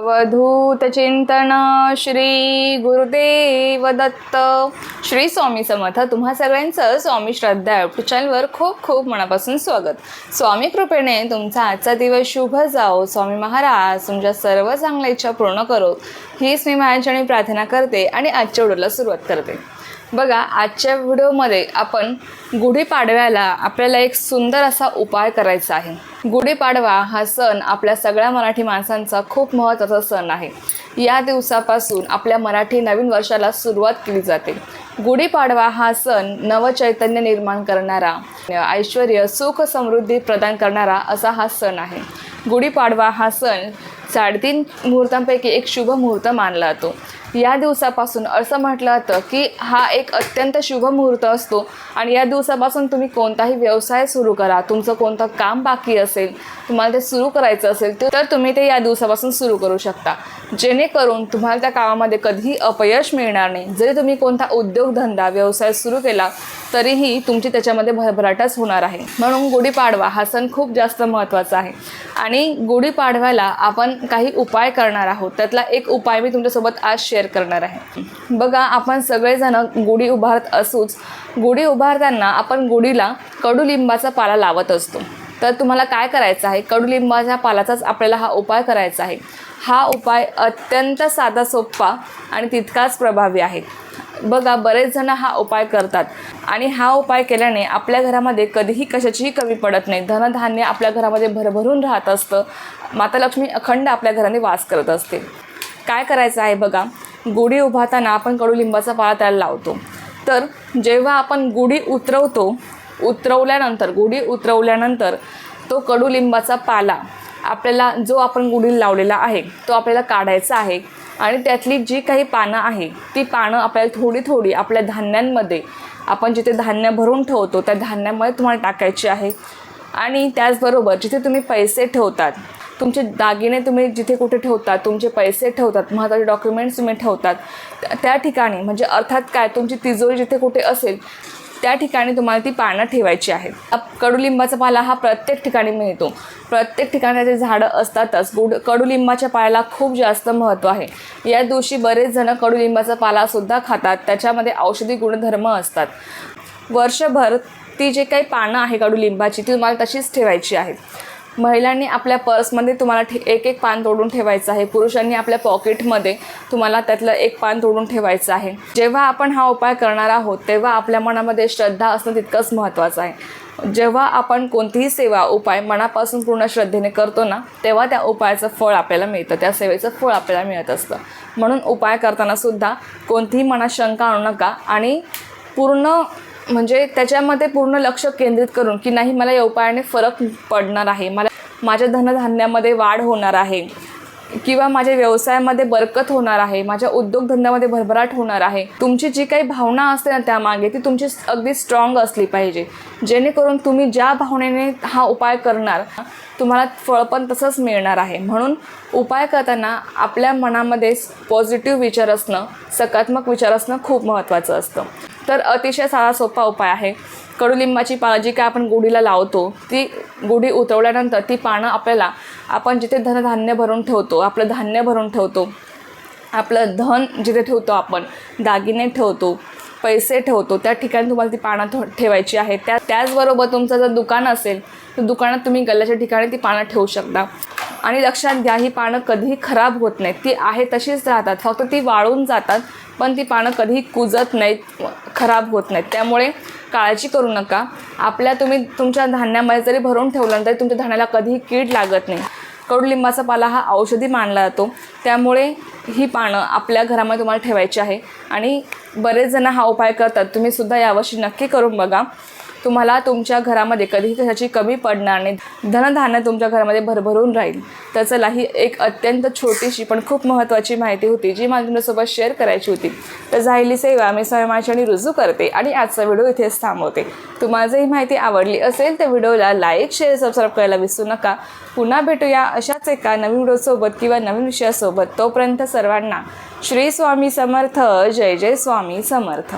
अवधूत चिंतन श्री गुरुदेव दत्त. श्री स्वामी समर्थ. तुम्हा सगळ्यांचं स्वामी श्रद्धा युट्यूब चॅनलवर खूप खूप मनापासून स्वागत. स्वामी कृपेने तुमचा आजचा दिवस शुभ जाओ. स्वामी महाराज तुमच्या सर्व चांगल्या इच्छा पूर्ण करो. हीच मी माझ्या प्रार्थना करते आणि आजच्या व्हिडिओला सुरुवात करते. बघा आजच्या व्हिडिओमध्ये आपण गुढीपाडव्याला आपल्याला एक सुंदर असा उपाय करायचा आहे. गुढीपाडवा हा सण आपल्या सगळ्या मराठी माणसांचा खूप महत्त्वाचा सण आहे. या दिवसापासून आपल्या मराठी नवीन वर्षाला सुरुवात केली जाते. गुढीपाडवा हा सण नवचैतन्य निर्माण करणारा ऐश्वर सुख समृद्धी प्रदान करणारा असा हा सण आहे. गुढीपाडवा हा सण साडेतीन मुहूर्तांपैकी एक शुभ मुहूर्त मानला जातो. या दिवसापासून असं म्हटलं जातं की हा एक अत्यंत शुभ मुहूर्त असतो आणि या दिवसापासून तुम्ही कोणताही व्यवसाय सुरू करा तुमचं कोणतं काम बाकी असेल तुम्हाला ते सुरू करायचं असेल तर तुम्ही ते या दिवसापासून सुरू करू शकता. जेणेकरून तुम्हाला त्या कामामध्ये कधीही अपयश मिळणार नाही. जरी तुम्ही कोणता उद्योगधंदा व्यवसाय सुरू केला तरीही तुमची त्याच्यामध्ये भरभराटच होणार आहे. म्हणून गुढीपाडवा हा सण खूप जास्त महत्त्वाचा आहे. आणि गुढीपाडव्याला आपण काही उपाय करणार आहोत. त्यातला एक उपाय मी तुमच्यासोबत आज शेअर करणार आहे. बघा आपण सगळेजण गुढी उभारत असूच गुढी उभारताना आपण गुढीला कडुलिंबाचा पाला लावत असतो. तर तुम्हाला काय करायचं आहे? कडुलिंबाच्या पालाचाच आपल्याला हा उपाय करायचा आहे. हा उपाय अत्यंत साधा सोपा आणि तितकाच प्रभावी आहे. बघा बरेच जण हा उपाय करतात. आणि हा उपाय केल्याने आपल्या घरामध्ये कधीही कशाचीही कमी पडत नाही. धनधान्य आपल्या घरामध्ये भरभरून राहत असतं. माता लक्ष्मी अखंड आपल्या घराने वास करत असते. काय करायचं आहे बघा गुढी उभारताना आपण कडुलिंबाचा पाळा त्याला लावतो. तर जेव्हा आपण गुढी उतरवतो उतरवल्यानंतर गुढी उतरवल्यानंतर तो कडुलिंबाचा पाला आपल्याला जो आपण गुढी लावलेला आहे तो आपल्याला काढायचा आहे. आणि त्यातली जी काही पानं आहे ती पानं आपल्याला थोडी थोडी आपल्या धान्यांमध्ये आपण जिथे धान्य भरून ठेवतो त्या धान्यामध्ये तुम्हाला टाकायची आहे. आणि त्याचबरोबर जिथे तुम्ही पैसे ठेवतात तुमचे दागिने तुम्ही जिथे कुठे ठेवतात तुमचे पैसे ठेवतात महत्त्वाचे डॉक्युमेंट्स तुम्ही ठेवतात त्या- ठिकाणी म्हणजे अर्थात काय तुमची तिजोरी जिथे कुठे असेल त्या ठिकाणी तुम्हाला ती पानं ठेवायची आहेत. कडुलिंबाचा पाला हा प्रत्येक ठिकाणी मिळतो. प्रत्येक ठिकाणी त्याचे झाडं असतातच. गुड कडुलिंबाच्या पाल्याला खूप जास्त महत्त्व आहे. या दिवशी बरेच जण कडुलिंबाचा पालासुद्धा खातात. त्याच्यामध्ये औषधी गुणधर्म असतात. वर्षभर ती जे काही पानं आहे कडुलिंबाची ती तुम्हाला तशीच ठेवायची आहेत. महिलांनी आपल्या पर्समध्ये तुम्हाला ठे एक एक पान तोडून ठेवायचं आहे. पुरुषांनी आपल्या पॉकेटमध्ये तुम्हाला त्यातलं एक पान तोडून ठेवायचं आहे. जेव्हा आपण हा उपाय करणार आहोत तेव्हा आपल्या मनामध्ये श्रद्धा असणं तितकंच महत्त्वाचं आहे. जेव्हा आपण कोणतीही सेवा उपाय मनापासून पूर्ण श्रद्धेने करतो ना तेव्हा त्या उपायाचं फळ आपल्याला मिळतं. त्या सेवेचं फळ आपल्याला मिळत असतं. म्हणून उपाय करतानासुद्धा कोणतीही मनात शंका आणू नका आणि पूर्ण म्हणजे त्याच्यामध्ये पूर्ण लक्ष केंद्रित करून की नाही मला या उपायाने फरक पडणार आहे. मला माझ्या धनधान्यामध्ये वाढ होणार आहे. किंवा माझ्या व्यवसायामध्ये बरकत होणार आहे. माझ्या उद्योगधंद्यामध्ये भरभराट होणार आहे. तुमची जी काही भावना असते ना त्यामागे ती तुमची अगदी स्ट्रॉंग असली पाहिजे. जेणेकरून तुम्ही ज्या भावनेने हा उपाय करणार तुम्हाला फळ पण तसंच मिळणार आहे. म्हणून उपाय करताना आपल्या मनामध्ये पॉझिटिव्ह विचार असणं सकारात्मक विचार असणं खूप महत्त्वाचं असतं. तर अतिशय साधा सोपा उपाय आहे. कडुलिंबाची पानं जी काय आपण गुढीला लावतो ती गुढी उतरवल्यानंतर ती पानं आपल्याला आपण जिथे धनधान्य भरून ठेवतो आपलं धान्य भरून ठेवतो आपलं धन जिथे ठेवतो आपण दागिने ठेवतो पैसे ठेवतो त्या ठिकाणी तुम्हाला ती पानं ठेव ठेवायची आहे. त्या त्याचबरोबर तुमचं जर दुकान असेल तर दुकानात तुम्ही गल्ल्याच्या ठिकाणी ती पानं ठेवू शकता. आणि लक्षात घ्या ही पानं कधीही खराब होत नाहीत. ती आहे तशीच राहतात. फक्त ती वाळून जातात पण ती पानं कधीही कुजत नाहीत खराब होत नाहीत. त्यामुळे काळजी करू नका. आपल्या तुम्ही तुमच्या धान्यामध्ये जरी भरून ठेवलं तरी तुमच्या धान्याला कधीही कीड लागत नाही. कडुलिंबाचा पाला हा औषधी मानला जातो. त्यामुळे ही पानं आपल्या घरामध्ये तुम्हाला ठेवायची आहे. आणि बरेच जण हा उपाय करतात. तुम्ही सुद्धा यावर्षी नक्की करून बघा. तुम्हाला तुमच्या घरामध्ये कधीही कशाची कमी पडणार नाही. धनधान्य तुमच्या घरामध्ये भरभरून राहील. तर चला ही एक अत्यंत छोटीशी पण खूप महत्त्वाची माहिती होती जी मला तुमच्यासोबत शेअर करायची होती. तर जाहिली सेवा मी स्वयंमाचणी रुजू करते आणि आजचा व्हिडिओ इथेच थांबवते. तुम्हाला जर ही माहिती आवडली असेल तर व्हिडिओला लाईक शेअर सबस्क्राईब करायला विसरू नका. पुन्हा भेटूया अशाच एका नवीन व्हिडिओसोबत किंवा नवीन विषयासोबत. तोपर्यंत सर्वांना श्री स्वामी समर्थ. जय जय स्वामी समर्थ.